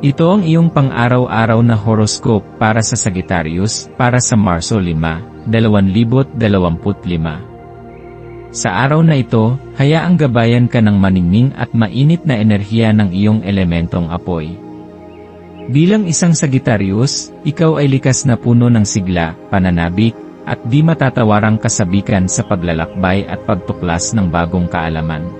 Ito ang iyong pang-araw-araw na horoscope para sa Sagittarius para sa Marso 5, 2025. Sa araw na ito, hayaang gabayan ka ng maningning at mainit na enerhiya ng iyong elementong apoy. Bilang isang Sagittarius, ikaw ay likas na puno ng sigla, pananabik, at di matatawarang kasabikan sa paglalakbay at pagtuklas ng bagong kaalaman.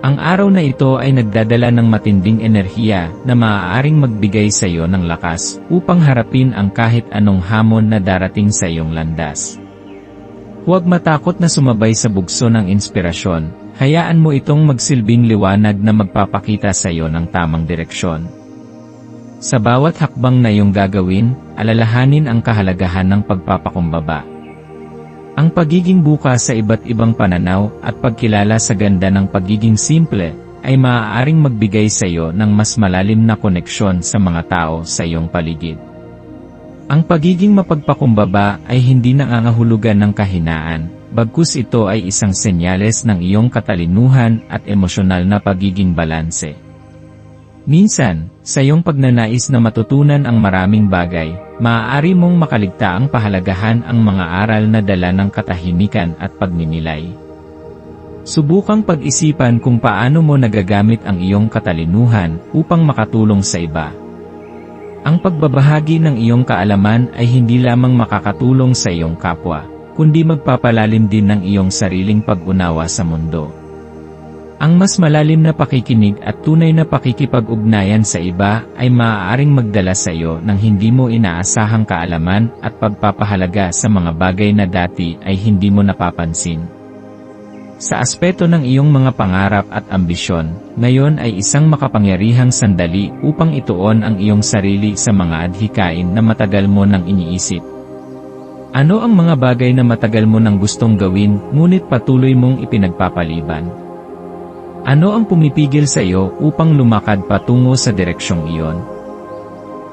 Ang araw na ito ay nagdadala ng matinding enerhiya na maaaring magbigay sa iyo ng lakas upang harapin ang kahit anong hamon na darating sa iyong landas. Huwag matakot na sumabay sa bugso ng inspirasyon, hayaan mo itong magsilbing liwanag na magpapakita sa iyo ng tamang direksyon. Sa bawat hakbang na iyong gagawin, alalahanin ang kahalagahan ng pagpapakumbaba. Ang pagiging bukas sa iba't ibang pananaw at pagkilala sa ganda ng pagiging simple ay maaaring magbigay sa iyo ng mas malalim na koneksyon sa mga tao sa iyong paligid. Ang pagiging mapagpakumbaba ay hindi nangangahulugan ng kahinaan, bagkus ito ay isang senyales ng iyong katalinuhan at emosyonal na pagiging balanse. Minsan, sa iyong pagnanais na matutunan ang maraming bagay, maaari mong makaligta ang pahalagahan ang mga aral na dala ng katahimikan at pagninilay. Subukang pag-isipan kung paano mo nagagamit ang iyong katalinuhan upang makatulong sa iba. Ang pagbabahagi ng iyong kaalaman ay hindi lamang makakatulong sa iyong kapwa, kundi magpapalalim din ng iyong sariling pag-unawa sa mundo. Ang mas malalim na pakikinig at tunay na pakikipag-ugnayan sa iba ay maaaring magdala sa iyo ng hindi mo inaasahang kaalaman at pagpapahalaga sa mga bagay na dati ay hindi mo napapansin. Sa aspeto ng iyong mga pangarap at ambisyon, ngayon ay isang makapangyarihang sandali upang ituon ang iyong sarili sa mga adhikain na matagal mo nang iniisip. Ano ang mga bagay na matagal mo nang gustong gawin ngunit patuloy mong ipinagpapaliban? Ano ang pumipigil sa iyo upang lumakad patungo sa direksyong iyon?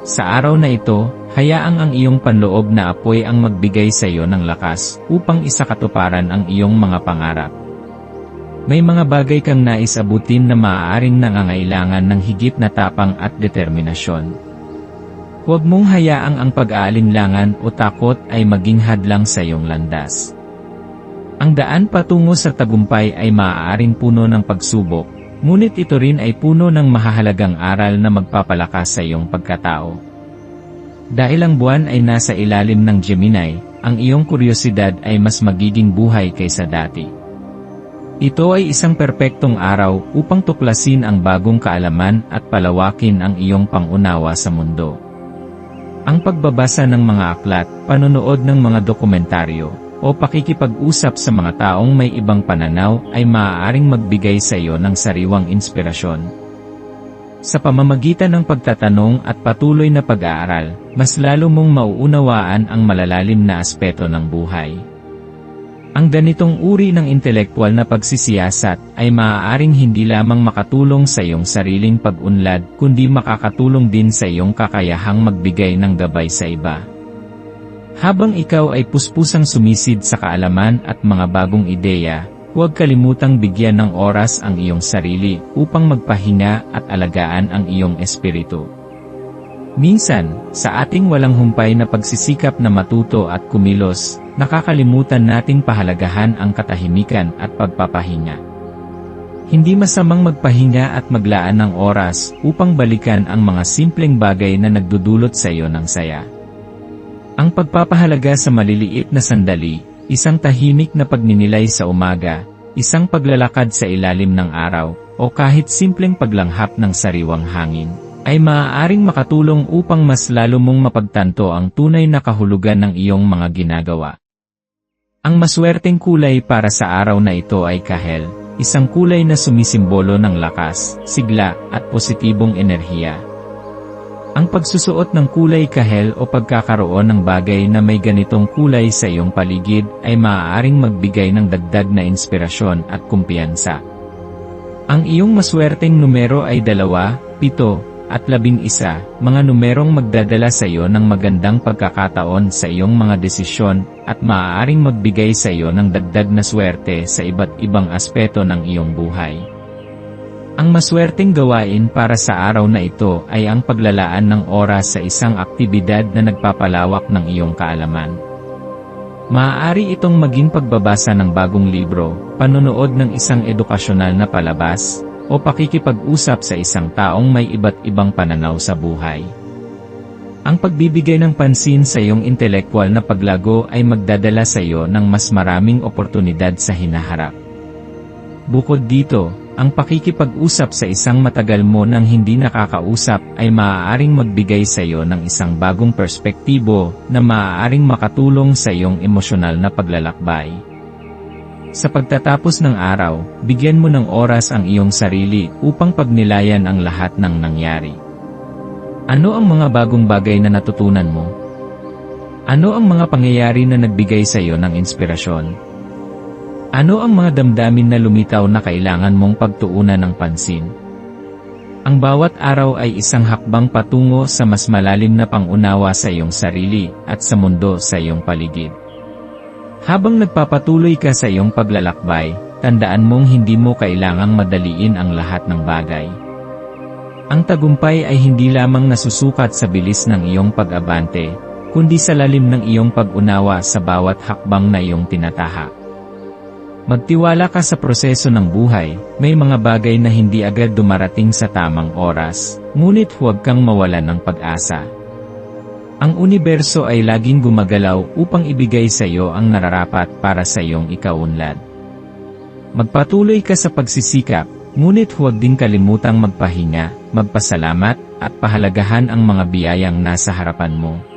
Sa araw na ito, hayaang ang iyong panloob na apoy ang magbigay sa iyo ng lakas upang isakatuparan ang iyong mga pangarap. May mga bagay kang nais abutin na maaaring nangangailangan ng higit na tapang at determinasyon. Huwag mong hayaang ang pag-aalinlangan o takot ay maging hadlang sa iyong landas. Ang daan patungo sa tagumpay ay maaaring puno ng pagsubok, ngunit ito rin ay puno ng mahahalagang aral na magpapalakas sa iyong pagkatao. Dahil ang buwan ay nasa ilalim ng Gemini, ang iyong kuryosidad ay mas magiging buhay kaysa dati. Ito ay isang perpektong araw upang tuklasin ang bagong kaalaman at palawakin ang iyong pangunawa sa mundo. Ang pagbabasa ng mga aklat, panonood ng mga dokumentaryo, o pakikipag-usap sa mga taong may ibang pananaw ay maaaring magbigay sa iyo ng sariwang inspirasyon. Sa pamamagitan ng pagtatanong at patuloy na pag-aaral, mas lalo mong mauunawaan ang malalalim na aspeto ng buhay. Ang ganitong uri ng intelektual na pagsisiyasat ay maaaring hindi lamang makatulong sa iyong sariling pag-unlad kundi makakatulong din sa iyong kakayahang magbigay ng gabay sa iba. Habang ikaw ay puspusang sumisid sa kaalaman at mga bagong ideya, huwag kalimutang bigyan ng oras ang iyong sarili upang magpahinga at alagaan ang iyong espiritu. Minsan, sa ating walang humpay na pagsisikap na matuto at kumilos, nakakalimutan nating pahalagahan ang katahimikan at pagpapahinga. Hindi masamang magpahinga at maglaan ng oras upang balikan ang mga simpleng bagay na nagdudulot sa iyo ng saya. Ang pagpapahalaga sa maliliit na sandali, isang tahimik na pagninilay sa umaga, isang paglalakad sa ilalim ng araw, o kahit simpleng paglanghap ng sariwang hangin, ay maaaring makatulong upang mas lalo mong mapagtanto ang tunay na kahulugan ng iyong mga ginagawa. Ang maswerteng kulay para sa araw na ito ay kahel, isang kulay na sumisimbolo ng lakas, sigla, at positibong enerhiya. Ang pagsusuot ng kulay kahel o pagkakaroon ng bagay na may ganitong kulay sa iyong paligid ay maaaring magbigay ng dagdag na inspirasyon at kumpiyansa. Ang iyong maswerteng numero ay dalawa, pito, at labing isa, mga numerong magdadala sa iyo ng magandang pagkakataon sa iyong mga desisyon, at maaaring magbigay sa iyo ng dagdag na swerte sa iba't ibang aspeto ng iyong buhay. Ang maswerteng gawain para sa araw na ito ay ang paglalaan ng oras sa isang aktibidad na nagpapalawak ng iyong kaalaman. Maaari itong maging pagbabasa ng bagong libro, panonood ng isang edukasyonal na palabas, o pakikipag-usap sa isang taong may iba't ibang pananaw sa buhay. Ang pagbibigay ng pansin sa iyong intelektual na paglago ay magdadala sa iyo ng mas maraming oportunidad sa hinaharap. Bukod dito, ang pakikipag-usap sa isang matagal mo nang hindi nakakausap ay maaaring magbigay sa iyo ng isang bagong perspektibo na maaaring makatulong sa iyong emosyonal na paglalakbay. Sa pagtatapos ng araw, bigyan mo ng oras ang iyong sarili upang pagnilayan ang lahat ng nangyari. Ano ang mga bagong bagay na natutunan mo? Ano ang mga pangyayari na nagbigay sa iyo ng inspirasyon? Ano ang mga damdamin na lumitaw na kailangan mong pagtuunan ng pansin? Ang bawat araw ay isang hakbang patungo sa mas malalim na pangunawa sa iyong sarili at sa mundo sa iyong paligid. Habang nagpapatuloy ka sa iyong paglalakbay, tandaan mong hindi mo kailangang madaliin ang lahat ng bagay. Ang tagumpay ay hindi lamang nasusukat sa bilis ng iyong pag-abante, kundi sa lalim ng iyong pag-unawa sa bawat hakbang na iyong tinataha. Magtiwala ka sa proseso ng buhay, may mga bagay na hindi agad dumarating sa tamang oras, ngunit huwag kang mawalan ng pag-asa. Ang universo ay laging gumagalaw upang ibigay sa iyo ang nararapat para sa iyong ikaunlad. Magpatuloy ka sa pagsisikap, ngunit huwag din kalimutang magpahinga, magpasalamat, at pahalagahan ang mga biyayang nasa harapan mo.